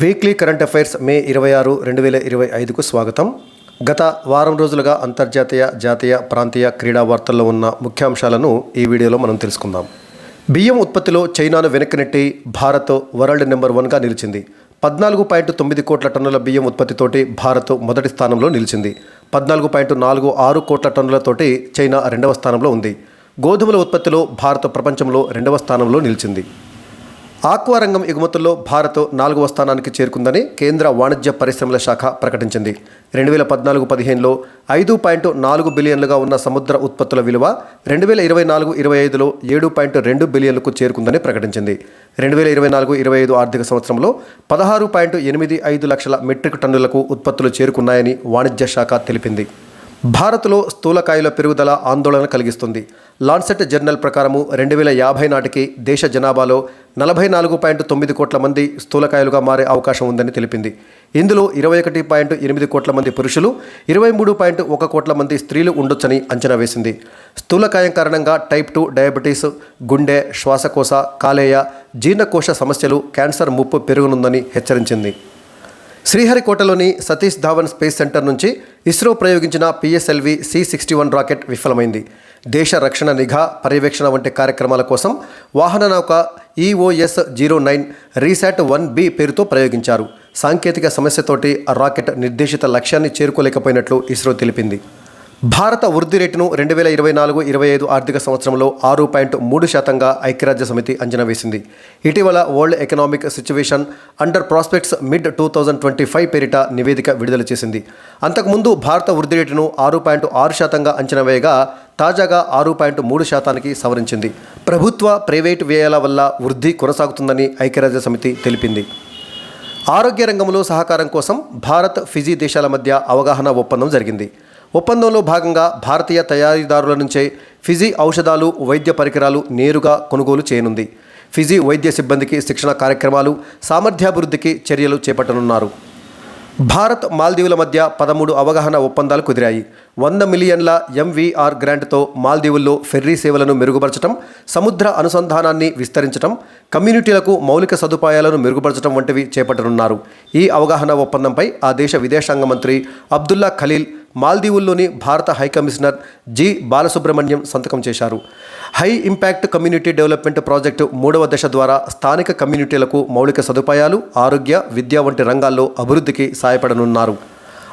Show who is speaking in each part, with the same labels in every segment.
Speaker 1: Weekly current affairs May ఇరవై ఆరు రెండు వేల ఇరవై ఐదుకు స్వాగతం. గత వారం రోజులుగా అంతర్జాతీయ జాతీయ ప్రాంతీయ క్రీడా వార్తల్లో ఉన్న ముఖ్యాంశాలను ఈ వీడియోలో మనం తెలుసుకుందాం. బియ్యం ఉత్పత్తిలో చైనాను వెనక్కి నెట్టి భారత్ వరల్డ్ నెంబర్ వన్గా నిలిచింది. పద్నాలుగు పాయింట్ తొమ్మిది కోట్ల టన్నుల బియ్యం ఉత్పత్తితోటి భారత్ మొదటి స్థానంలో నిలిచింది. పద్నాలుగు పాయింట్ నాలుగు ఆరు కోట్ల టన్నులతోటి చైనా రెండవ స్థానంలో ఉంది. గోధుమల ఉత్పత్తిలో భారత్ ప్రపంచంలో రెండవ స్థానంలో నిలిచింది. ఆక్వారంగం ఎగుమతుల్లో భారత్ నాలుగవ స్థానానికి చేరుకుందని కేంద్ర వాణిజ్య పరిశ్రమల శాఖ ప్రకటించింది. రెండు వేల పద్నాలుగు పదిహేనులో ఐదు పాయింట్ నాలుగు బిలియన్లుగా ఉన్న సముద్ర ఉత్పత్తుల విలువ రెండు వేల ఇరవై నాలుగు ఇరవై ఐదులో ఏడు పాయింట్ రెండు బిలియన్లకు చేరుకుందని ప్రకటించింది. రెండు వేల ఇరవై నాలుగు ఇరవై ఐదు ఆర్థిక సంవత్సరంలో పదహారు పాయింట్ ఎనిమిది ఐదు లక్షల మెట్రిక్ టన్నులకు ఉత్పత్తులు చేరుకున్నాయని వాణిజ్య శాఖ తెలిపింది. భారత్లో స్థూలకాయల పెరుగుదల ఆందోళన కలిగిస్తుంది. లాన్సెట్ జర్నల్ ప్రకారము రెండు వేల యాభై నాటికి దేశ జనాభాలో నలభై నాలుగు పాయింట్ తొమ్మిది కోట్ల మంది స్థూలకాయలుగా మారే అవకాశం ఉందని తెలిపింది. ఇందులో ఇరవై ఒకటి పాయింట్ ఎనిమిది కోట్ల మంది పురుషులు ఇరవై మూడు పాయింట్ ఒక కోట్ల మంది స్త్రీలు ఉండొచ్చని అంచనా వేసింది. స్థూలకాయం కారణంగా టైప్ టూ డయాబెటీస్ గుండె శ్వాసకోశ కాలేయ జీర్ణకోశ సమస్యలు క్యాన్సర్ ముప్పు పెరుగునుందని హెచ్చరించింది. శ్రీహరికోటలోని సతీష్ ధావన్ స్పేస్ సెంటర్ నుంచి ఇస్రో ప్రయోగించిన PSLV C sixty one rocket విఫలమైంది. దేశ రక్షణ నిఘా పర్యవేక్షణ వంటి కార్యక్రమాల కోసం వాహన నౌక EOS zero nine RISAT one B పేరుతో ప్రయోగించారు. సాంకేతిక సమస్యతోటి ఆ రాకెట్ నిర్దేశిత లక్ష్యాన్ని చేరుకోలేకపోయినట్లు ఇస్రో తెలిపింది. భారత వృద్ధి రేటును రెండు వేల ఇరవై నాలుగు ఇరవై ఐదు ఆర్థిక సంవత్సరంలో ఆరు పాయింట్ మూడు శాతంగా ఐక్యరాజ్య సమితి అంచనా వేసింది. ఇటీవల world economic situation and prospects mid two thousand twenty five పేరిట నివేదిక విడుదల చేసింది. అంతకుముందు భారత వృద్ధి రేటును ఆరు పాయింట్ ఆరు శాతంగా అంచనా వేయగా తాజాగా ఆరు పాయింట్ మూడు శాతానికి సవరించింది. ప్రభుత్వ ప్రైవేటు వ్యయాల వల్ల వృద్ధి కొనసాగుతుందని ఐక్యరాజ్య సమితి తెలిపింది. ఆరోగ్య రంగంలో సహకారం కోసం భారత్ ఫిజీ దేశాల మధ్య అవగాహన ఒప్పందం జరిగింది. ఒప్పందంలో భాగంగా భారతీయ తయారీదారుల నుంచే ఫిజీ ఔషధాలు వైద్య పరికరాలు నేరుగా కొనుగోలు చేయనుంది. ఫిజీ వైద్య సిబ్బందికి శిక్షణ కార్యక్రమాలు సామర్థ్యాభివృద్ధికి చర్యలు చేపట్టనున్నారు. భారత్ మాల్దీవుల మధ్య పదమూడు అవగాహన ఒప్పందాలు కుదిరాయి. వంద మిలియన్ల ఎంవీఆర్ గ్రాంట్తో మాల్దీవుల్లో ఫెర్రీ సేవలను మెరుగుపరచడం సముద్ర అనుసంధానాన్ని విస్తరించడం కమ్యూనిటీలకు మౌలిక సదుపాయాలను మెరుగుపరచడం వంటివి చేపట్టనున్నారు. ఈ అవగాహన ఒప్పందంపై ఆ దేశ విదేశాంగ మంత్రి అబ్దుల్లా ఖలీల్ మాల్దీవుల్లోని భారత హైకమిషనర్ జి బాలసుబ్రహ్మణ్యం సంతకం చేశారు. High impact community development project మూడవ దశ ద్వారా స్థానిక కమ్యూనిటీలకు మౌలిక సదుపాయాలు ఆరోగ్య విద్య వంటి రంగాల్లో అభివృద్ధికి సాయపడనున్నారు.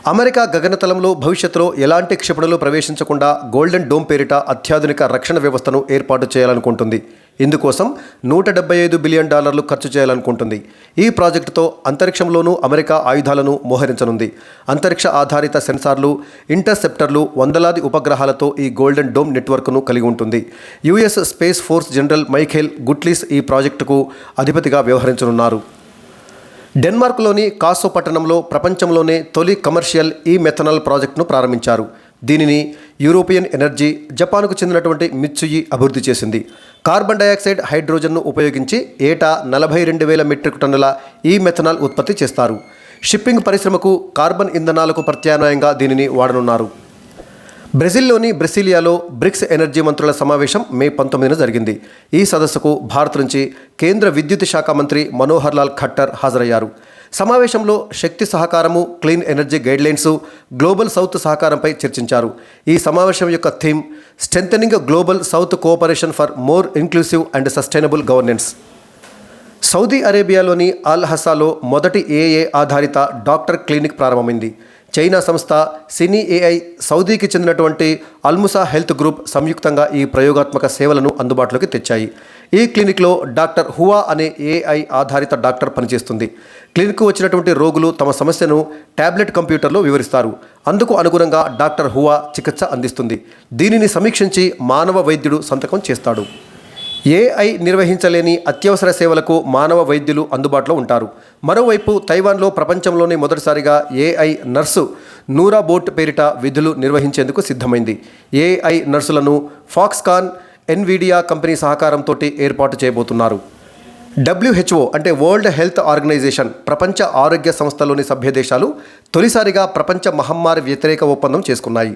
Speaker 1: అమెరికా గగనతలంలో భవిష్యత్తులో ఎలాంటి క్షిపణులు ప్రవేశించకుండా గోల్డెన్ డోమ్ పేరిట అత్యాధునిక రక్షణ వ్యవస్థను ఏర్పాటు చేయాలనుకుంటుంది. ఇందుకోసం నూట డెబ్బై ఐదు బిలియన్ డాలర్లు ఖర్చు చేయాలనుకుంటుంది. ఈ ప్రాజెక్టుతో అంతరిక్షంలోనూ అమెరికా ఆయుధాలను మోహరించనుంది. అంతరిక్ష ఆధారిత సెన్సార్లు ఇంటర్సెప్టర్లు వందలాది ఉపగ్రహాలతో ఈ గోల్డెన్ డోమ్ నెట్వర్క్ను కలిగి ఉంటుంది. US space force general Michael Guetlein ఈ ప్రాజెక్టుకు అధిపతిగా వ్యవహరించనున్నారు. డెన్మార్క్లోని కాసో పట్టణంలో ప్రపంచంలోనే తొలి కమర్షియల్ ఈ మెథనాల్ ప్రాజెక్టును ప్రారంభించారు. దీనిని యూరోపియన్ ఎనర్జీ జపాన్కు చెందినటువంటి మిత్సుయి అభివృద్ధి చేసింది. కార్బన్ డయాక్సైడ్ హైడ్రోజన్ను ఉపయోగించి ఏటా నలభై రెండు వేల మెట్రిక్ టన్నుల ఈ మెథనాల్ ఉత్పత్తి చేస్తారు. షిప్పింగ్ పరిశ్రమకు కార్బన్ ఇంధనాలకు ప్రత్యామ్నాయంగా దీనిని వాడనున్నారు. బ్రెజిల్లోని బ్రెసిలియాలో బ్రిక్స్ ఎనర్జీ మంత్రుల సమావేశం మే పంతొమ్మిదిన జరిగింది. ఈ సదస్సుకు భారత్ నుంచి కేంద్ర విద్యుత్ శాఖ మంత్రి మనోహర్ లాల్ ఖట్టర్ హాజరయ్యారు. సమావేశంలో శక్తి సహకారము clean energy guidelines global south సహకారంపై చర్చించారు. ఈ సమావేశం యొక్క theme strengthening global south cooperation for more inclusive and sustainable governance. Saudi అరేబియాలోని అల్ హసాలో మొదటి ఏఏ ఆధారిత డాక్టర్ క్లినిక్ ప్రారంభమైంది. చైనా సంస్థ సినీ ఏఐ సౌదీకి చెందినటువంటి అల్ముసా హెల్త్ గ్రూప్ సంయుక్తంగా ఈ ప్రయోగాత్మక సేవలను అందుబాటులోకి తెచ్చాయి. ఈ క్లినిక్లో డాక్టర్ హువా అనే ఏఐ ఆధారిత డాక్టర్ పనిచేస్తుంది. క్లినిక్కు వచ్చినటువంటి రోగులు తమ సమస్యను టాబ్లెట్ కంప్యూటర్లో వివరిస్తారు. అందుకు అనుగుణంగా డాక్టర్ హువా చికిత్స అందిస్తుంది. దీనిని సమీక్షించి మానవ వైద్యుడు సంతకం చేస్తాడు. ఏఐ నిర్వహించలేని అత్యవసర సేవలకు మానవ వైద్యులు అందుబాటులో ఉంటారు. మరోవైపు తైవాన్లో ప్రపంచంలోనే మొదటిసారిగా ఏఐ నర్సు నూరా బోట్ పేరిట విధులు నిర్వహించేందుకు సిద్ధమైంది. ఏఐ నర్సులను ఫాక్స్కాన్ ఎన్విడియా కంపెనీ సహకారంతో ఏర్పాటు చేయబోతున్నారు. డబ్ల్యూహెచ్ఓ అంటే వరల్డ్ హెల్త్ ఆర్గనైజేషన్ ప్రపంచ ఆరోగ్య సంస్థలోని సభ్య దేశాలు తొలిసారిగా ప్రపంచ మహమ్మారి వ్యతిరేక ఒప్పందం చేసుకున్నాయి.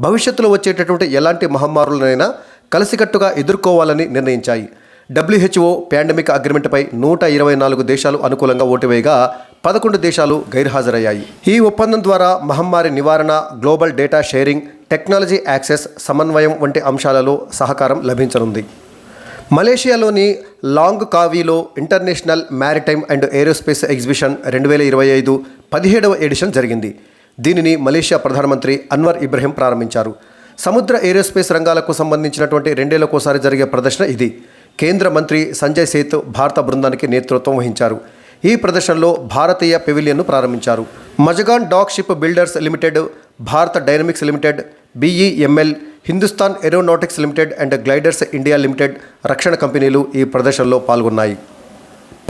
Speaker 1: భవిష్యత్తులో వచ్చేటటువంటి ఎలాంటి మహమ్మారులనైనా కలిసికట్టుగా ఎదుర్కోవాలని నిర్ణయించాయి. డబ్ల్యూహెచ్ఓ పాండమిక్ అగ్రిమెంట్పై నూట ఇరవై నాలుగు దేశాలు అనుకూలంగా ఓటువేయగా పదకొండు దేశాలు గైర్హాజరయ్యాయి. ఈ ఒప్పందం ద్వారా మహమ్మారి నివారణ global data sharing technology access సమన్వయం వంటి అంశాలలో సహకారం లభించనుంది. మలేషియాలోని లాంగ్ కావీలో international maritime and aerospace exhibition రెండు వేల ఇరవై ఐదు పదిహేడవ ఎడిషన్ జరిగింది. దీనిని మలేషియా ప్రధానమంత్రి అన్వర్ ఇబ్రహీం ప్రారంభించారు. సముద్ర ఏరోస్పేస్ రంగాలకు సంబంధించినటువంటి రెండేళ్ళకోసారి జరిగే ప్రదర్శన ఇది. కేంద్ర మంత్రి సంజయ్ సేత్ భారత బృందానికి నేతృత్వం వహించారు. ఈ ప్రదర్శనలో భారతీయ పెవిలియన్ను ప్రారంభించారు. Mazagon dock ship builders limited Bharat dynamics limited BEML Hindustan aeronautics limited and gliders India limited రక్షణ కంపెనీలు ఈ ప్రదర్శనలో పాల్గొన్నాయి.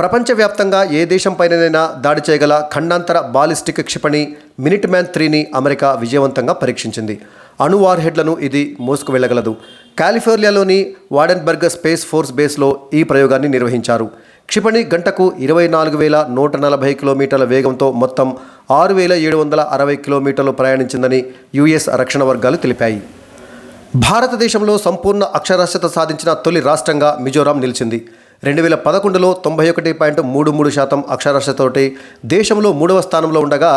Speaker 1: ప్రపంచవ్యాప్తంగా ఏ దేశంపైనైనా దాడి చేయగల ఖండాంతర బాలిస్టిక్ క్షిపణి మినిట్ మ్యాన్ త్రీని అమెరికా విజయవంతంగా పరీక్షించింది. అణు వార్హెడ్లను ఇది మోసుకు వెళ్ళగలదు. కాలిఫోర్నియాలోని వాడెన్బర్గ్ స్పేస్ ఫోర్స్ బేస్లో ఈ ప్రయోగాన్ని నిర్వహించారు. క్షిపణి గంటకు ఇరవై నాలుగు వేల నూట నలభై కిలోమీటర్ల వేగంతో మొత్తం ఆరు వేల ఏడు వందల అరవై కిలోమీటర్లు ప్రయాణించిందని యుఎస్ రక్షణ వర్గాలు తెలిపాయి. భారతదేశంలో సంపూర్ణ అక్షరాస్యత సాధించిన తొలి రాష్ట్రంగా మిజోరాం నిలిచింది. రెండు వేల పదకొండులో తొంభై ఒకటి పాయింట్ మూడు మూడు శాతం అక్షరాస్యతతోటి దేశంలో మూడవ స్థానంలో ఉండగా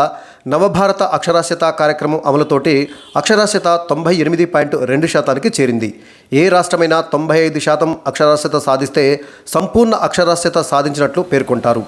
Speaker 1: నవభారత అక్షరాస్యత కార్యక్రమం అమలుతోటి అక్షరాస్యత తొంభై ఎనిమిది పాయింట్ రెండు శాతానికి చేరింది. ఏ రాష్ట్రమైనా తొంభై ఐదు శాతం అక్షరాస్యత సాధిస్తే సంపూర్ణ అక్షరాస్యత సాధించినట్లు పేర్కొంటారు.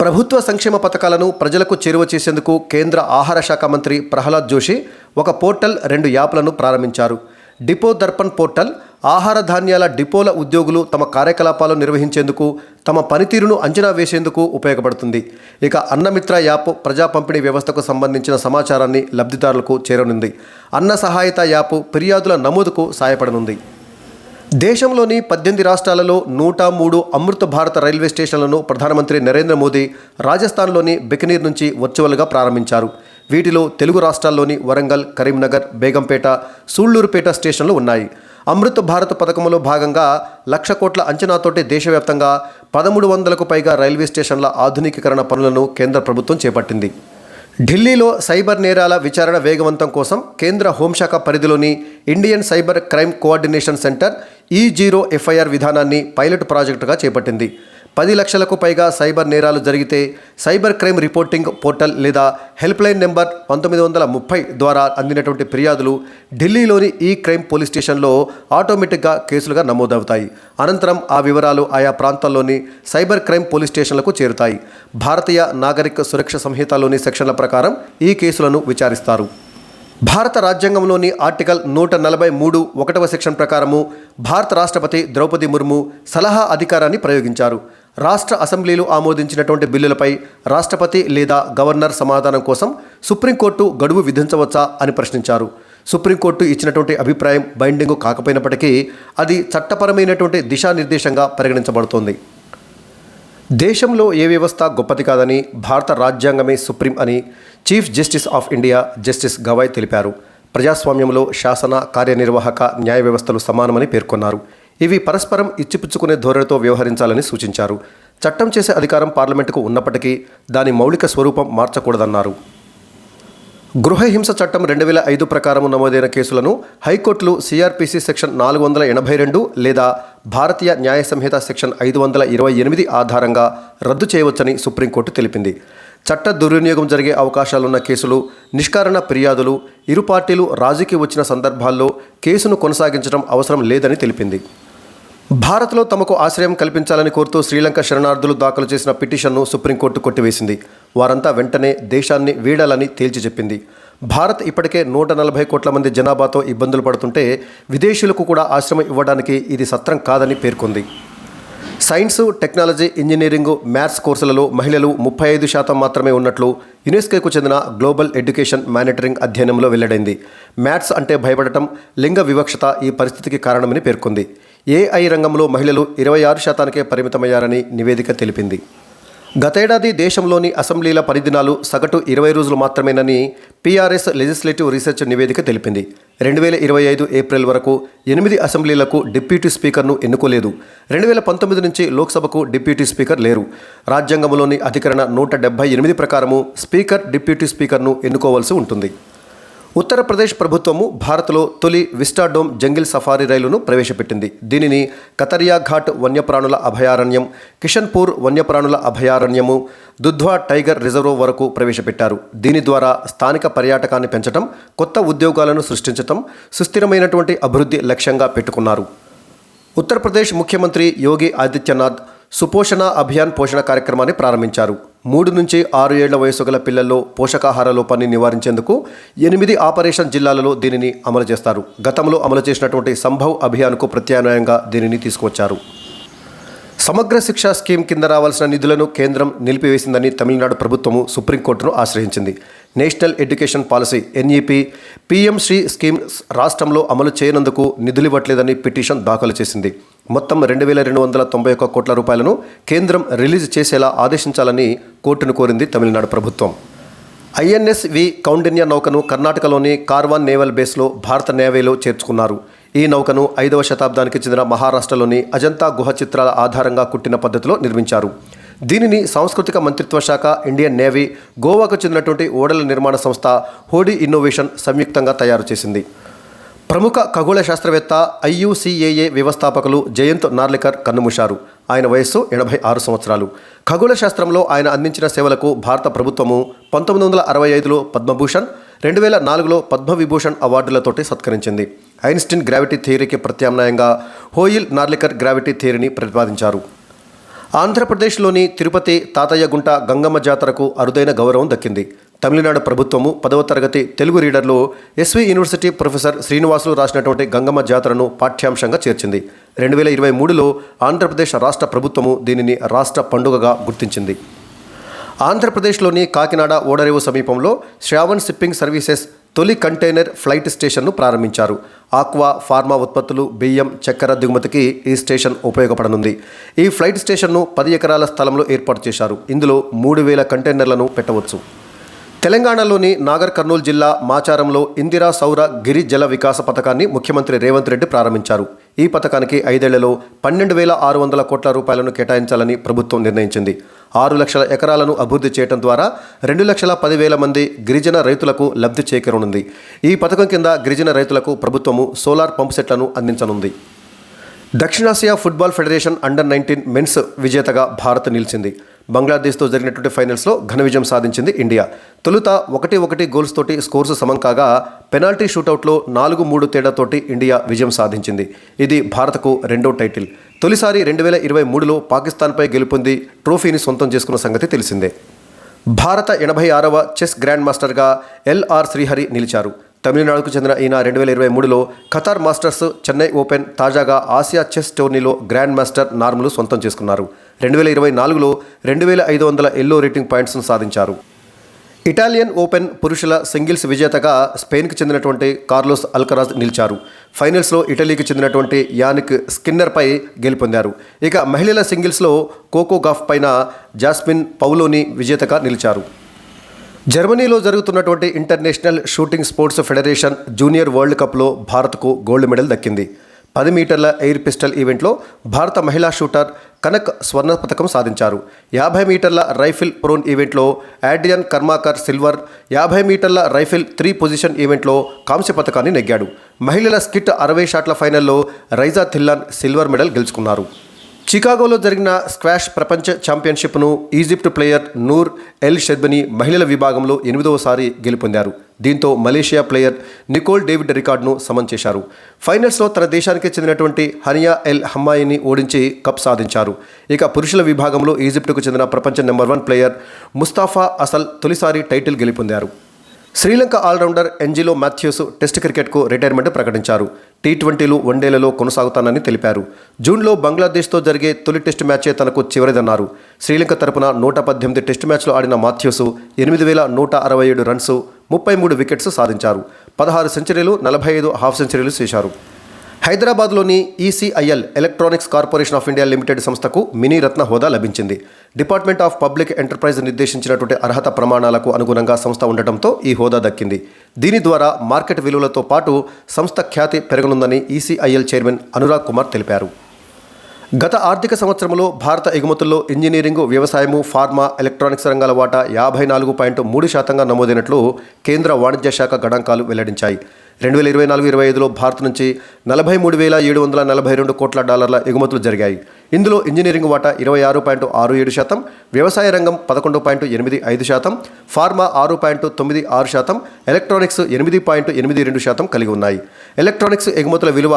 Speaker 1: ప్రభుత్వ సంక్షేమ పథకాలను ప్రజలకు చేరువ చేసేందుకు కేంద్ర ఆహార శాఖ మంత్రి ప్రహ్లాద్ జోషి ఒక పోర్టల్ రెండు యాప్లను ప్రారంభించారు. డిపో దర్పణ్ పోర్టల్ ఆహార ధాన్యాల డిపోల ఉద్యోగులు తమ కార్యకలాపాలు నిర్వహించేందుకు తమ పనితీరును అంచనా వేసేందుకు ఉపయోగపడుతుంది. ఇక అన్నమిత్ర యాప్ ప్రజా పంపిణీ వ్యవస్థకు సంబంధించిన సమాచారాన్ని లబ్ధిదారులకు చేరనుంది. అన్న సహాయత యాప్ ఫిర్యాదుల నమోదుకు సాయపడనుంది. దేశంలోని పద్దెనిమిది రాష్ట్రాలలో నూట మూడు అమృత భారత రైల్వే స్టేషన్లను ప్రధానమంత్రి నరేంద్ర మోదీ రాజస్థాన్లోని బికనీర్ నుంచి వర్చువల్గా ప్రారంభించారు. వీటిలో తెలుగు రాష్ట్రాల్లోని వరంగల్ కరీంనగర్ బేగంపేట సూళ్ళూరుపేట స్టేషన్లు ఉన్నాయి. అమృత భారత్ పథకంలో భాగంగా లక్ష కోట్ల అంచనాతోటి దేశవ్యాప్తంగా పదమూడు వందలకు పైగా రైల్వే స్టేషన్ల ఆధునికీకరణ పనులను కేంద్ర ప్రభుత్వం చేపట్టింది. ఢిల్లీలో సైబర్ నేరాల విచారణ వేగవంతం కోసం కేంద్ర హోంశాఖ పరిధిలోని Indian cyber crime coordination centre ఈ జీరో ఎఫ్ఐఆర్ విధానాన్ని పైలట్ ప్రాజెక్టుగా చేపట్టింది. పది లక్షలకు పైగా సైబర్ నేరాలు జరిగితే సైబర్ క్రైమ్ రిపోర్టింగ్ పోర్టల్ లేదా హెల్ప్లైన్ నెంబర్ పంతొమ్మిది వందల ముప్పై ద్వారా అందినటువంటి ఫిర్యాదులు ఢిల్లీలోని ఈ క్రైమ్ పోలీస్ స్టేషన్లో ఆటోమేటిక్గా కేసులుగా నమోదవుతాయి. అనంతరం ఆ వివరాలు ఆయా ప్రాంతాల్లోని సైబర్ క్రైమ్ పోలీస్ స్టేషన్లకు చేరుతాయి. భారతీయ నాగరిక సురక్ష సంహితలోని సెక్షన్ల ప్రకారం ఈ కేసులను విచారిస్తారు. భారత రాజ్యాంగంలోని ఆర్టికల్ నూట నలభై మూడు ఒకటవ సెక్షన్ ప్రకారము భారత రాష్ట్రపతి ద్రౌపది ముర్ము సలహా అధికారాన్ని ప్రయోగించారు. రాష్ట్ర అసెంబ్లీలు ఆమోదించినటువంటి బిల్లులపై రాష్ట్రపతి లేదా గవర్నర్ సమాధానం కోసం సుప్రీంకోర్టు గడువు విధించవచ్చా అని ప్రశ్నించారు. సుప్రీంకోర్టు ఇచ్చినటువంటి అభిప్రాయం బైండింగ్ కాకపోయినప్పటికీ అది చట్టపరమైనటువంటి దిశానిర్దేశంగా పరిగణించబడుతోంది. దేశంలో ఏ వ్యవస్థ గొప్పది కాదని భారత రాజ్యాంగమే సుప్రీం అని chief justice of India justice Gavai తెలిపారు. ప్రజాస్వామ్యంలో శాసన కార్యనిర్వాహక న్యాయ వ్యవస్థలు సమానమని పేర్కొన్నారు. ఇవి పరస్పరం ఇచ్చిపుచ్చుకునే ధోరణితో వ్యవహరించాలని సూచించారు. చట్టం చేసే అధికారం పార్లమెంటుకు ఉన్నప్పటికీ దాని మౌలిక స్వరూపం మార్చకూడదన్నారు. గృహహింస చట్టం రెండు వేల ఐదు ప్రకారం నమోదైన కేసులను హైకోర్టులు సిఆర్పిసి సెక్షన్ నాలుగు వందల ఎనభై రెండు లేదా భారతీయ న్యాయ సంహిత సెక్షన్ ఐదు వందల ఇరవై ఎనిమిది ఆధారంగా రద్దు చేయవచ్చని సుప్రీంకోర్టు తెలిపింది. చట్ట దుర్వినియోగం జరిగే అవకాశాలున్న కేసులు నిష్కారణ ఫిర్యాదులు ఇరు పార్టీలు రాజీకి వచ్చిన సందర్భాల్లో కేసును కొనసాగించడం అవసరం లేదని తెలిపింది. భారత్లో తమకు ఆశ్రయం కల్పించాలని కోరుతూ శ్రీలంక శరణార్థులు దాఖలు చేసిన పిటిషన్ను సుప్రీంకోర్టు కొట్టివేసింది. వారంతా వెంటనే దేశాన్ని వీడాలని తేల్చి చెప్పింది. భారత్ ఇప్పటికే నూట నలభై కోట్ల మంది జనాభాతో ఇబ్బందులు పడుతుంటే విదేశీయులకు కూడా ఆశ్రమం ఇవ్వడానికి ఇది సత్రం కాదని పేర్కొంది. సైన్స్ టెక్నాలజీ ఇంజనీరింగ్ మ్యాథ్స్ కోర్సులలో మహిళలు ముప్పై ఐదు శాతం మాత్రమే ఉన్నట్లు యునెస్కోకు చెందిన గ్లోబల్ ఎడ్యుకేషన్ మానిటరింగ్ అధ్యయనంలో వెల్లడైంది. మ్యాథ్స్ అంటే భయపడటం లింగ వివక్షత ఈ పరిస్థితికి కారణమని పేర్కొంది. ఏఐ రంగంలో మహిళలు ఇరవై ఆరు శాతానికే పరిమితమయ్యారని నివేదిక తెలిపింది. గతేడాది దేశంలోని అసెంబ్లీల పరిదినాలు సగటు ఇరవై రోజులు మాత్రమేనని పీఆర్ఎస్ లెజిస్లేటివ్ రీసెర్చ్ నివేదిక తెలిపింది. రెండు వేల ఇరవై ఐదు ఏప్రిల్ వరకు ఎనిమిది అసెంబ్లీలకు డిప్యూటీ స్పీకర్ను ఎన్నుకోలేదు. రెండు వేల పంతొమ్మిది నుంచి లోక్సభకు డిప్యూటీ స్పీకర్ లేరు. రాజ్యాంగంలోని అధికరణ నూట డెబ్బై ఎనిమిది ప్రకారము స్పీకర్ డిప్యూటీ స్పీకర్ను ఎన్నుకోవాల్సి ఉంటుంది. ఉత్తరప్రదేశ్ ప్రభుత్వము భారత్లో తొలి విస్టాడోమ్ జంగిల్ సఫారీ రైలును ప్రవేశపెట్టింది. దీనిని కతరియా ఘాట్ వన్యప్రాణుల అభయారణ్యం కిషన్పూర్ వన్యప్రాణుల అభయారణ్యము దుధ్వా టైగర్ రిజర్వ్ వరకు ప్రవేశపెట్టారు. దీని ద్వారా స్థానిక పర్యాటకాన్ని పెంచడం కొత్త ఉద్యోగాలను సృష్టించడం సుస్థిరమైనటువంటి అభివృద్ధి లక్ష్యంగా పెట్టుకున్నారు. ఉత్తరప్రదేశ్ ముఖ్యమంత్రి యోగి ఆదిత్యనాథ్ సుపోషణ అభియాన్ పోషణ కార్యక్రమాన్ని ప్రారంభించారు. మూడు నుంచి ఆరు ఏళ్ళ వయసు గల పిల్లల్లో పోషకాహార లోపాన్ని నివారించేందుకు ఎనిమిది ఆపరేషన్ జిల్లాలలో దీనిని అమలు చేస్తారు. గతంలో అమలు చేసినటువంటి సంభవ్ అభియాన్కు ప్రత్యామ్నాయంగా దీనిని తీసుకువచ్చారు. సమగ్ర శిక్ష స్కీమ్ కింద రావాల్సిన నిధులను కేంద్రం నిలిపివేసిందని తమిళనాడు ప్రభుత్వము సుప్రీంకోర్టును ఆశ్రయించింది. National education policy NEP PM Shri scheme రాష్ట్రంలో అమలు చేయనందుకు నిధులు ఇవ్వట్లేదని పిటిషన్ దాఖలు చేసింది. మొత్తం రెండు వేల రెండు వందల తొంభై ఒక్క కోట్ల రూపాయలను కేంద్రం రిలీజ్ చేసేలా ఆదేశించాలని కోర్టును కోరింది తమిళనాడు ప్రభుత్వం. ఐఎన్ఎస్ వి కౌండిన్య నౌకను కర్ణాటకలోని కార్వాన్ నేవల్ బేస్లో భారత నేవీలో చేర్చుకున్నారు. ఈ నౌకను ఐదవ శతాబ్దానికి చెందిన మహారాష్ట్రలోని అజంతా గుహ చిత్రాల ఆధారంగా కుట్టిన పద్ధతిలో నిర్మించారు. దీనిని సాంస్కృతిక మంత్రిత్వ శాఖ ఇండియన్ నేవీ గోవాకు చెందినటువంటి ఓడల నిర్మాణ సంస్థ హోడీ ఇన్నోవేషన్ సంయుక్తంగా తయారు చేసింది. ప్రముఖ ఖగోళ శాస్త్రవేత్త ఐయుసిఏఏ వ్యవస్థాపకులు జయంత్ నార్లికర్ కన్నుమూశారు. ఆయన వయస్సు ఎనభై ఆరు సంవత్సరాలు. ఖగోళ శాస్త్రంలో ఆయన అందించిన సేవలకు భారత ప్రభుత్వము పంతొమ్మిది వందల అరవై ఐదులో పద్మభూషణ్ రెండు వేల నాలుగులో పద్మవిభూషణ్ అవార్డులతోటి సత్కరించింది. ఐన్స్టీన్ గ్రావిటీ థియరీకి ప్రత్యామ్నాయంగా హోయిల్ నార్లికర్ గ్రావిటీ థియరీని ప్రతిపాదించారు. ఆంధ్రప్రదేశ్లోని తిరుపతి తాతయ్యగుంట గంగమ్మ జాతరకు అరుదైన గౌరవం దక్కింది. తమిళనాడు ప్రభుత్వము పదవ తరగతి తెలుగు రీడర్లో ఎస్వి యూనివర్సిటీ ప్రొఫెసర్ శ్రీనివాసులు రాసినటువంటి గంగమ్మ జాతరను పాఠ్యాంశంగా చేర్చింది. రెండు వేల ఇరవై మూడులో ఆంధ్రప్రదేశ్ రాష్ట్ర ప్రభుత్వము దీనిని రాష్ట్ర పండుగగా గుర్తించింది. ఆంధ్రప్రదేశ్లోని కాకినాడ ఓడరేవు సమీపంలో శ్రావణ్ షిప్పింగ్ సర్వీసెస్ తొలి కంటైనర్ ఫ్లైట్ స్టేషన్ను ప్రారంభించారు. ఆక్వా ఫార్మా ఉత్పత్తులు బియ్యం చక్కెర దిగుమతికి ఈ స్టేషన్ ఉపయోగపడనుంది. ఈ ఫ్లైట్ స్టేషన్ను పది ఎకరాల స్థలంలో ఏర్పాటు చేశారు. ఇందులో మూడు వేల కంటైనర్లను పెట్టవచ్చు. తెలంగాణలోని నాగర్ కర్నూలు జిల్లా మాచారంలో ఇందిరా సౌర గిరి జల వికాస పథకాన్ని ముఖ్యమంత్రి రేవంత్ రెడ్డి ప్రారంభించారు. ఈ పథకానికి ఐదేళ్ళలో పన్నెండు వేల ఆరు వందల కోట్ల రూపాయలను కేటాయించాలని ప్రభుత్వం నిర్ణయించింది. ఆరు లక్షల ఎకరాలను అభివృద్ధి చేయడం ద్వారా రెండు లక్షల పదివేల మంది గిరిజన రైతులకు లబ్ధి చేకూరనుంది. ఈ పథకం కింద గిరిజన రైతులకు ప్రభుత్వము సోలార్ పంప్ సెట్లను అందించనుంది. దక్షిణాసియా football federation under nineteen men's విజేతగా భారత్ నిలిచింది. బంగ్లాదేశ్తో జరిగినటువంటి ఫైనల్స్లో ఘన విజయం సాధించింది ఇండియా. తొలుత ఒకటి ఒకటి గోల్స్ తోటి స్కోర్స్ సమం కాగా పెనాల్టీ షూటౌట్లో నాలుగు మూడు తేడాతోటి ఇండియా విజయం సాధించింది. ఇది భారత్కు రెండో టైటిల్. తొలిసారి రెండు వేల ఇరవై మూడులో పాకిస్తాన్పై గెలుపొంది ట్రోఫీని సొంతం చేసుకున్న సంగతి తెలిసిందే. భారత ఎనభై ఆరవ చెస్ గ్రాండ్ మాస్టర్గా ఎల్ఆర్ శ్రీహరి నిలిచారు. తమిళనాడుకు చెందిన ఈయన రెండు వేల ఇరవై మూడులో ఖతార్ మాస్టర్స్ చెన్నై ఓపెన్ తాజాగా ఆసియా చెస్ టోర్నీలో గ్రాండ్ మాస్టర్ నార్ములు సొంతం చేసుకున్నారు. రెండు వేల ఇరవై నాలుగులో రెండు వేల ఐదు వందల ఎల్లో రేటింగ్ పాయింట్స్ను సాధించారు. ఇటాలియన్ ఓపెన్ పురుషుల సింగిల్స్ విజేతగా స్పెయిన్కి చెందినటువంటి కార్లోస్ అల్కరాజ్ నిలిచారు. ఫైనల్స్లో ఇటలీకి చెందినటువంటి యానిక్ స్కిన్నర్పై గెలుపొందారు. ఇక మహిళల సింగిల్స్లో కోకో గాఫ్ పైన జాస్మిన్ పౌలోని విజేతగా నిలిచారు. జర్మనీలో జరుగుతున్నటువంటి international shooting sports federation junior world కప్లో భారత్కు గోల్డ్ మెడల్ దక్కింది. పది మీటర్ల ఎయిర్ పిస్టల్ ఈవెంట్లో భారత మహిళా షూటర్ కనక్ స్వర్ణ పథకం సాధించారు. యాభై మీటర్ల రైఫిల్ ప్రోన్ ఈవెంట్లో యాడ్రియన్ కర్మాకర్ సిల్వర్ యాభై మీటర్ల రైఫిల్ త్రీ పొజిషన్ ఈవెంట్లో కాంస్య పథకాన్ని నెగ్గాడు. మహిళల స్కిట్ అరవై షాట్ల ఫైనల్లో రైజా థిల్లాన్ సిల్వర్ మెడల్ గెలుచుకున్నారు. చికాగోలో జరిగిన స్క్వాష్ ప్రపంచ ఛాంపియన్షిప్ను Egypt player Nour El Sherbini మహిళల విభాగంలో ఎనిమిదవసారి గెలుపొందారు. దీంతో మలేషియా ప్లేయర్ నికోల్ డేవిడ్ రికార్డును సమన్ చేశారు. ఫైనల్స్లో తన దేశానికి చెందినటువంటి హనియా ఎల్ హమ్మాయిని ఓడించి కప్ సాధించారు. ఇక పురుషుల విభాగంలో ఈజిప్టుకు చెందిన ప్రపంచ నెంబర్ వన్ ప్లేయర్ ముస్తాఫా అసల్ తొలిసారి టైటిల్ గెలుపొందారు. Sri Lanka all rounder Angelo Mathews test క్రికెట్కు రిటైర్మెంట్ ప్రకటించారు. టీ ట్వంటీలు వన్డేలలో కొనసాగుతానని తెలిపారు. జూన్లో బంగ్లాదేశ్తో జరిగే తొలి టెస్ట్ మ్యాచే తనకు చివరిదన్నారు. శ్రీలంక తరపున నూట పద్దెనిమిది టెస్ట్ మ్యాచ్లు ఆడిన మాథ్యూస్ ఎనిమిది వేల నూట అరవై ఏడు రన్స్ ముప్పై మూడు వికెట్స్ సాధించారు. పదహారు సెంచరీలు నలభై ఐదు హాఫ్ సెంచరీలు చేశారు. హైదరాబాద్లోని ECIL electronics corporation of India limited సంస్థకు మినీ రత్న హోదా లభించింది. డిపార్ట్మెంట్ ఆఫ్ పబ్లిక్ ఎంటర్ప్రైజ్ నిర్దేశించినటువంటి అర్హత ప్రమాణాలకు అనుగుణంగా సంస్థ ఉండటంతో ఈ హోదా దక్కింది. దీని ద్వారా మార్కెట్ విలువలతో పాటు సంస్థ ఖ్యాతి పెరగనుందని ఈసీఐఎల్ చైర్మన్ అనురాగ్ కుమార్ తెలిపారు. గత ఆర్థిక సంవత్సరంలో భారత ఎగుమతుల్లో ఇంజనీరింగ్ వ్యవసాయము ఫార్మా ఎలక్ట్రానిక్స్ రంగాల వాటా యాభై నాలుగు పాయింట్ మూడు శాతంగా నమోదైనట్లు కేంద్ర వాణిజ్య శాఖ గణాంకాలు వెల్లడించాయి. రెండు వేల ఇరవై నాలుగు ఇరవై ఐదులో భారత్ నుంచి నలభై మూడు వేల ఏడు వందల నలభై రెండు కోట్ల డాలర్ల ఎగుమతులు జరిగాయి. ఇందులో ఇంజనీరింగ్ వాటా ఇరవై ఆరు పాయింట్ ఆరు ఏడు శాతం వ్యవసాయ రంగం పదకొండు పాయింట్ ఎనిమిది ఐదు శాతం ఫార్మా ఆరు పాయింట్ తొమ్మిది ఆరు శాతం ఎలక్ట్రానిక్స్ ఎనిమిది పాయింట్ ఎనిమిది రెండు శాతం కలిగి ఉన్నాయి. ఎలక్ట్రానిక్స్ ఎగుమతుల విలువ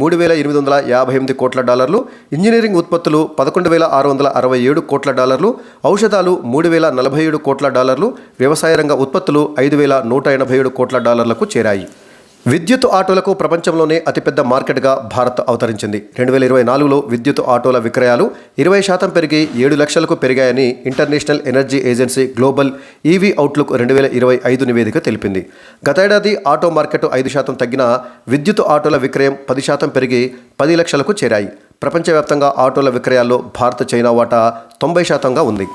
Speaker 1: మూడు వేల ఎనిమిది వందల యాభై ఎనిమిది కోట్ల డాలర్లు ఇంజనీరింగ్ ఉత్పత్తులు పదకొండు వేల ఆరు వందల అరవై ఏడు కోట్ల డాలర్లు ఔషధాలు మూడు వేల నలభై ఏడు కోట్ల డాలర్లు వ్యవసాయ రంగ ఉత్పత్తులు ఐదు వేల నూట ఎనభై ఏడు కోట్ల డాలర్లకు చేరాయి. విద్యుత్ ఆటోలకు ప్రపంచంలోనే అతిపెద్ద మార్కెట్గా భారత్ అవతరించింది. రెండు వేల ఇరవై నాలుగులో విద్యుత్ ఆటోల విక్రయాలు ఇరవై శాతం పెరిగి ఏడు లక్షలకు పెరిగాయని international energy agency global EV outlook రెండు వేల ఇరవై ఐదు నివేదిక తెలిపింది. గతేడాది ఆటో మార్కెట్ ఐదు శాతం తగ్గిన విద్యుత్ ఆటోల విక్రయం పది శాతం పెరిగి పది లక్షలకు చేరాయి. ప్రపంచవ్యాప్తంగా ఆటోల విక్రయాల్లో భారత్ చైనా వాటా తొంభై శాతంగా ఉంది.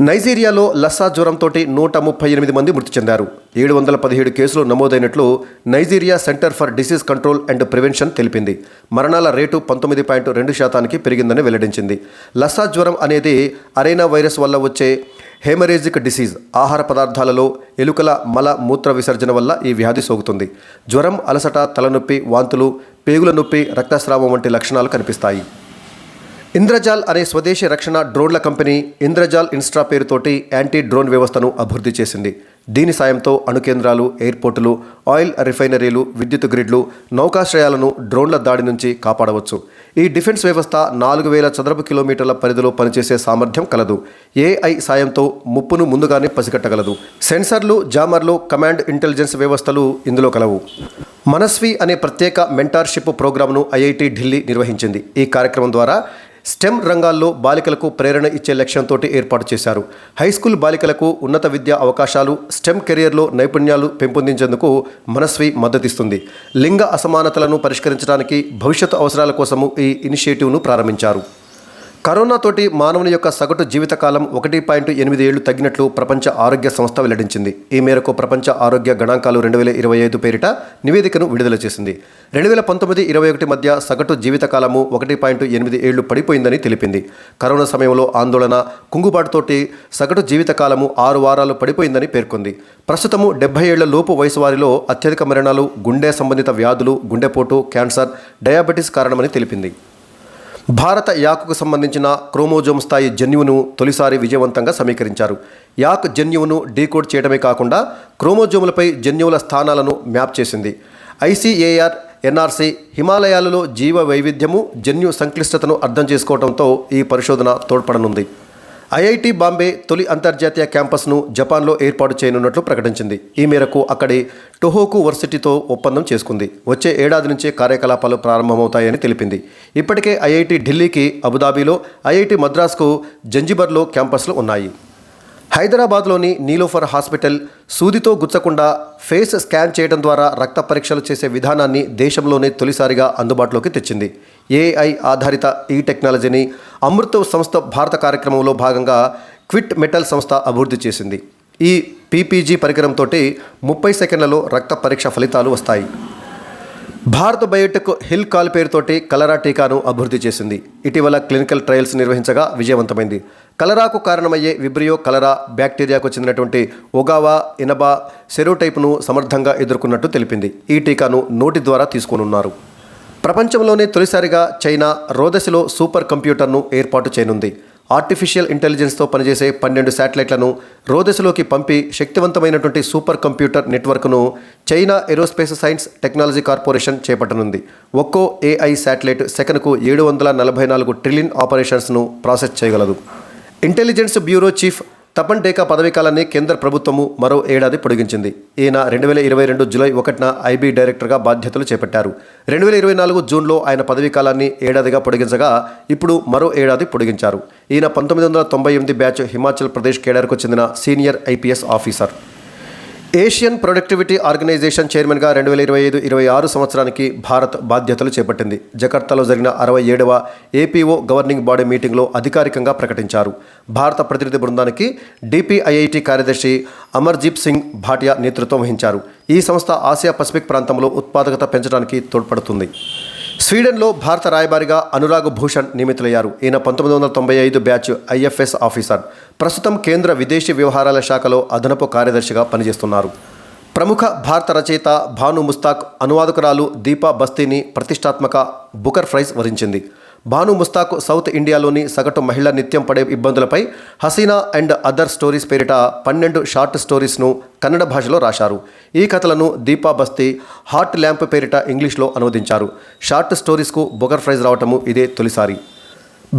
Speaker 1: నైజీరియాలో లస్సా జ్వరంతో నూట ముప్పై ఎనిమిది మంది మృతి చెందారు. ఏడు వందల పదిహేడు కేసులు నమోదైనట్లు Nigeria centre for disease control and prevention తెలిపింది. మరణాల రేటు పంతొమ్మిది పాయింట్ రెండు శాతానికి పెరిగిందని వెల్లడించింది. లస్సా జ్వరం అనేది అరైనా వైరస్ వల్ల వచ్చే హెమరేజిక్ డిసీజ్ ఆహార పదార్థాలలో ఎలుకల మల మూత్ర విసర్జన వల్ల ఈ వ్యాధి సోకుతుంది. జ్వరం అలసట తలనొప్పి వాంతులు పేగుల నొప్పి రక్తస్రావం వంటి లక్షణాలు కనిపిస్తాయి. ఇంద్రజాల్ అనే స్వదేశీ రక్షణ డ్రోన్ల కంపెనీ ఇంద్రజాల్ ఇన్స్ట్రా పేరుతోటి యాంటీ డ్రోన్ వ్యవస్థను అభివృద్ధి చేసింది. దీని సాయంతో అణుకేంద్రాలు ఎయిర్పోర్టులు ఆయిల్ రిఫైనరీలు విద్యుత్ గ్రిడ్లు నౌకాశ్రయాలను డ్రోన్ల దాడి నుంచి కాపాడవచ్చు. ఈ డిఫెన్స్ వ్యవస్థ నాలుగు వేల చదరపు కిలోమీటర్ల పరిధిలో పనిచేసే సామర్థ్యం కలదు. ఏఐ సాయంతో ముప్పును ముందుగానే పసిగట్టగలదు. సెన్సర్లు జామర్లు కమాండ్ ఇంటెలిజెన్స్ వ్యవస్థలు ఇందులో కలవు. మనస్వి అనే ప్రత్యేక మెంటార్షిప్ ప్రోగ్రామ్ను ఐఐటి ఢిల్లీ నిర్వహించింది. ఈ కార్యక్రమం ద్వారా స్టెమ్ రంగాల్లో బాలికలకు ప్రేరణ ఇచ్చే లక్ష్యంతో ఏర్పాటు చేశారు. హై స్కూల్ బాలికలకు ఉన్నత విద్యా అవకాశాలు స్టెమ్ కెరియర్లో నైపుణ్యాలు పెంపొందించేందుకు మనస్వి మద్దతిస్తుంది. లింగ అసమానతలను పరిష్కరించడానికి భవిష్యత్తు అవసరాల కోసము ఈ ఇనిషియేటివ్ను ప్రారంభించారు. కరోనాతోటి మానవుని యొక్క సగటు జీవితకాలం ఒకటి పాయింట్ ఎనిమిది ఏళ్ళు తగ్గినట్లు ప్రపంచ ఆరోగ్య సంస్థ వెల్లడించింది. ఈ మేరకు ప్రపంచ ఆరోగ్య గణాంకాలు రెండు వేల ఇరవై ఐదు పేరిట నివేదికను విడుదల చేసింది. రెండు వేల పంతొమ్మిది ఇరవై ఒకటి మధ్య సగటు జీవితకాలము ఒకటి పాయింట్ ఎనిమిది ఏళ్ళు పడిపోయిందని తెలిపింది. కరోనా సమయంలో ఆందోళన కుంగుబాటుతోటి సగటు జీవితకాలము ఆరు వారాలు పడిపోయిందని పేర్కొంది. ప్రస్తుతము డెబ్బై ఏళ్ళ లోపు వయసు వారిలో అత్యధిక మరణాలు గుండె సంబంధిత వ్యాధులు గుండెపోటు క్యాన్సర్ డయాబెటీస్ కారణమని తెలిపింది. భారత యాక్కు సంబంధించిన క్రోమోజోమ్ స్థాయి జన్యువును తొలిసారి విజయవంతంగా సమీకరించారు. యాక్ జన్యువును డీకోడ్ చేయడమే కాకుండా క్రోమోజోములపై జన్యువుల స్థానాలను మ్యాప్ చేసింది. ఐసీఏఆర్ ఎన్ఆర్సీ హిమాలయాలలో జీవ వైవిధ్యము జన్యు సంక్లిష్టతను అర్థం చేసుకోవడంతో ఈ పరిశోధన తోడ్పడనుంది. ఐఐటి బాంబే తొలి అంతర్జాతీయ క్యాంపస్ను జపాన్లో ఏర్పాటు చేయనున్నట్లు ప్రకటించింది. ఈ మేరకు అక్కడి టొహోకు వర్సిటీతో ఒప్పందం చేసుకుంది. వచ్చే ఏడాది నుంచే కార్యకలాపాలు ప్రారంభమవుతాయని తెలిపింది. ఇప్పటికే ఐఐటి ఢిల్లీకి అబుదాబీలో ఐఐటి మద్రాస్కు జంజిబర్లో క్యాంపస్లు ఉన్నాయి. హైదరాబాద్లోని నీలోఫర్ హాస్పిటల్ సూదితో గుచ్చకుండా ఫేస్ స్కాన్ చేయడం ద్వారా రక్త పరీక్షలు చేసే విధానాన్ని దేశంలోనే తొలిసారిగా అందుబాటులోకి తెచ్చింది. ఏఐ ఆధారిత ఈ టెక్నాలజీని అమృత సంస్థ భారత కార్యక్రమంలో భాగంగా క్విట్ మెటల్ సంస్థ అభివృద్ధి చేసింది. ఈ పీపీజీ పరికరంతో ముప్పై సెకండ్లలో రక్త పరీక్ష ఫలితాలు వస్తాయి. భారత్ బయోటెక్ హిల్ కాల్ పేరుతోటి కలరా టీకాను అభివృద్ధి చేసింది. ఇటీవల క్లినికల్ ట్రయల్స్ నిర్వహించగా విజయవంతమైంది. కలరాకు కారణమయ్యే విబ్రియో కలరా బ్యాక్టీరియాకు చెందినటువంటి ఒగావా ఇనబా సెరోటైప్ను సమర్థంగా ఎదుర్కొన్నట్టు తెలిపింది. ఈ టీకాను నోటి ద్వారా తీసుకోనున్నారు. ప్రపంచంలోనే తొలిసారిగా చైనా రోదసిలో సూపర్ కంప్యూటర్ను ఏర్పాటు చేయనుంది. ఆర్టిఫిషియల్ ఇంటెలిజెన్స్తో పనిచేసే పన్నెండు శాటిలైట్లను రోదశలోకి పంపి శక్తివంతమైనటువంటి సూపర్ కంప్యూటర్ నెట్వర్క్ను China aerospace science technology corporation చేపట్టనుంది. ఒక్కో ఏఐ శాటిలైట్ సెకనుకు ఏడు వందల నలభై నాలుగు ట్రిలియన్ ఆపరేషన్స్ను ప్రాసెస్ చేయగలదు. Intelligence bureau chief Tapan Deka పదవీకాలాన్ని కేంద్ర ప్రభుత్వము మరో ఏడాది పొడిగించింది. ఈయన రెండు వేల ఇరవై రెండు జులై ఒకటిన ఐబీ డైరెక్టర్గా బాధ్యతలు చేపట్టారు. రెండు వేల ఇరవై నాలుగు జూన్లో ఆయన పదవీకాలాన్ని ఏడాదిగా పొడిగించగా ఇప్పుడు మరో ఏడాది పొడిగించారు. ఈయన పంతొమ్మిది వందల తొంభై ఎనిమిది బ్యాచ్ హిమాచల్ ప్రదేశ్ కేడర్కు చెందిన senior IPS officer. Asian productivity organisation చైర్మన్గా రెండు వేల ఇరవై ఐదు ఇరవై ఆరు సంవత్సరానికి భారత్ బాధ్యతలు చేపట్టింది. జకర్తాలో జరిగిన అరవై ఏడవ ఏపీఓ గవర్నింగ్ బాడీ మీటింగ్లో అధికారికంగా ప్రకటించారు. భారత ప్రతినిధి బృందానికి డిపిఐఐటి కార్యదర్శి అమర్జీప్ సింగ్ భాటియా నేతృత్వం వహించారు. ఈ సంస్థ ఆసియా పసిఫిక్ ప్రాంతంలో ఉత్పాదకత పెంచడానికి తోడ్పడుతుంది. స్వీడన్లో భారత రాయబారిగా అనురాగ్ భూషణ్ నియమితులయ్యారు. ఈయన పంతొమ్మిది వందల తొంభై ఐదు బ్యాచ్ ఐఎఫ్ఎస్ ఆఫీసర్. ప్రస్తుతం కేంద్ర విదేశీ వ్యవహారాల శాఖలో అదనపు కార్యదర్శిగా పనిచేస్తున్నారు. ప్రముఖ భారత రచయిత భాను ముస్తాక్ అనువాదకురాలు దీపా బస్తీని ప్రతిష్టాత్మక బుకర్ ప్రైజ్ వరించింది. భాను ముస్తాక్ సౌత్ ఇండియాలోని సగటు మహిళ నిత్యం పడే ఇబ్బందులపై హసీనా అండ్ అదర్ స్టోరీస్ పేరిట పన్నెండు షార్ట్ స్టోరీస్ను కన్నడ భాషలో రాశారు. ఈ కథలను దీపా బస్తీ హార్ట్ ల్యాంప్ పేరిట ఇంగ్లీష్లో అనువదించారు. షార్ట్ స్టోరీస్కు బొగర్ ప్రైజ్ రావటము ఇదే తొలిసారి.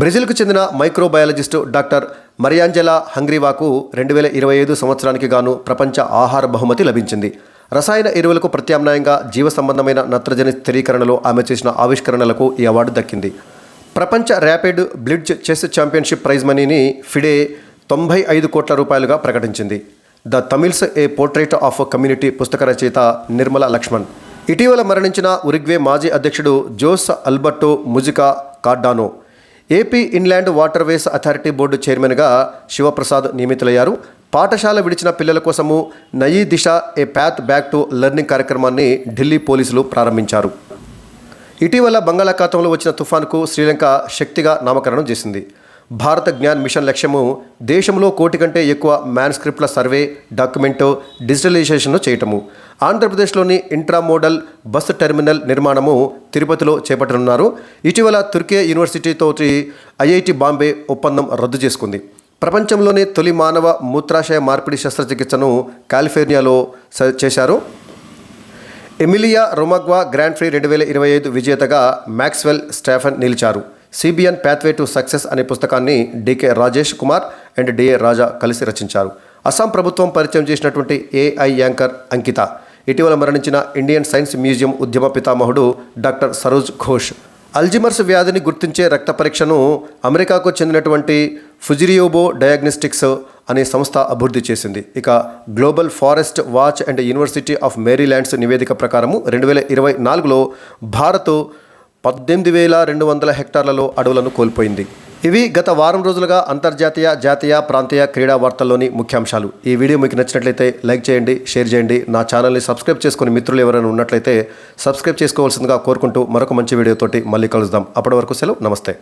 Speaker 1: బ్రెజిల్కు చెందిన మైక్రోబయాలజిస్టు డాక్టర్ మరియాంజెలా హంగ్రీవాకు రెండు వేల ఇరవై ఐదు సంవత్సరానికి గాను ప్రపంచ ఆహార బహుమతి లభించింది. రసాయన ఎరువులకు ప్రత్యామ్నాయంగా జీవ సంబంధమైన నత్రజని స్థిరీకరణలో ఆమె చేసిన ఆవిష్కరణలకు ఈ అవార్డు దక్కింది. ప్రపంచ rapid blitz chess championship prize మనీని ఫిడే తొంభై ఐదు కోట్ల రూపాయలుగా ప్రకటించింది. The Tamils a portrait of community పుస్తక రచయిత నిర్మల లక్ష్మణ్. ఇటీవల మరణించిన ఉరిగ్వే మాజీ అధ్యక్షుడు Jose Alberto Mujica Cordano. AP inland waterways authority board చైర్మన్గా శివప్రసాద్ నియమితులయ్యారు. పాఠశాల విడిచిన పిల్లల కోసము Nayi Disha a path back to learning కార్యక్రమాన్ని ఢిల్లీ పోలీసులు ప్రారంభించారు. ఇటీవల బంగాళాఖాతంలో వచ్చిన తుఫాన్కు శ్రీలంక శక్తిగా నామకరణం చేసింది. భారత జ్ఞాన్ మిషన్ లక్ష్యము దేశంలో కోటి కంటే ఎక్కువ మ్యాన్స్క్రిప్ట్ల సర్వే డాక్యుమెంటు డిజిటలైజేషన్ను చేయటము. ఆంధ్రప్రదేశ్లోని ఇంట్రామోడల్ బస్సు టెర్మినల్ నిర్మాణము తిరుపతిలో చేపట్టనున్నారు. ఇటీవల తుర్కే యూనివర్సిటీతో ఐఐటి బాంబే ఒప్పందం రద్దు చేసుకుంది. ప్రపంచంలోనే తొలి మానవ మూత్రాశయ మార్పిడి శస్త్రచికిత్సను కాలిఫోర్నియాలో స- చేశారు. ఎమిలియా రొమగ్వా గ్రాండ్ ఫ్రీ రెండు వేల ఇరవై ఐదు విజేతగా మ్యాక్స్వెల్ స్టాఫన్ నిలిచారు. సిబిఎన్ ప్యాత్వే టు సక్సెస్ అనే పుస్తకాన్ని DK Rajesh Kumar and DA Raja కలిసి రచించారు. అస్సాం ప్రభుత్వం పరిచయం చేసినటువంటి ఏఐ యాంకర్ అంకిత. ఇటీవల మరణించిన ఇండియన్ సైన్స్ మ్యూజియం ఉద్యమ పితామహుడు డాక్టర్ సరోజ్ ఘోష్. అల్జిమర్స్ వ్యాధిని గుర్తించే రక్త పరీక్షను అమెరికాకు చెందినటువంటి ఫుజిరియోబో డయాగ్నోస్టిక్స్ అనే సంస్థ అభివృద్ధి చేసింది. ఇక global forest watch and university of Maryland's నివేదిక ప్రకారము రెండు వేల ఇరవై నాలుగులో భారత్ పద్దెనిమిది వేల రెండు వందల హెక్టార్లలో అడవులను కోల్పోయింది. ఇవి గత వారం రోజులుగా అంతర్జాతీయ జాతీయ ప్రాంతీయ క్రీడా వార్తల్లోని ముఖ్యాంశాలు. ఈ వీడియో మీకు నచ్చినట్లయితే లైక్ చేయండి షేర్ చేయండి. నా ఛానల్ని సబ్స్క్రైబ్ చేసుకుని మిత్రులు ఎవరైనా ఉన్నట్లయితే సబ్స్క్రైబ్ చేసుకోవాల్సిందిగా కోరుకుంటూ మరొక మంచి వీడియోతోటి మళ్ళీ కలుద్దాం. అప్పటి వరకు సెలవు. నమస్తే.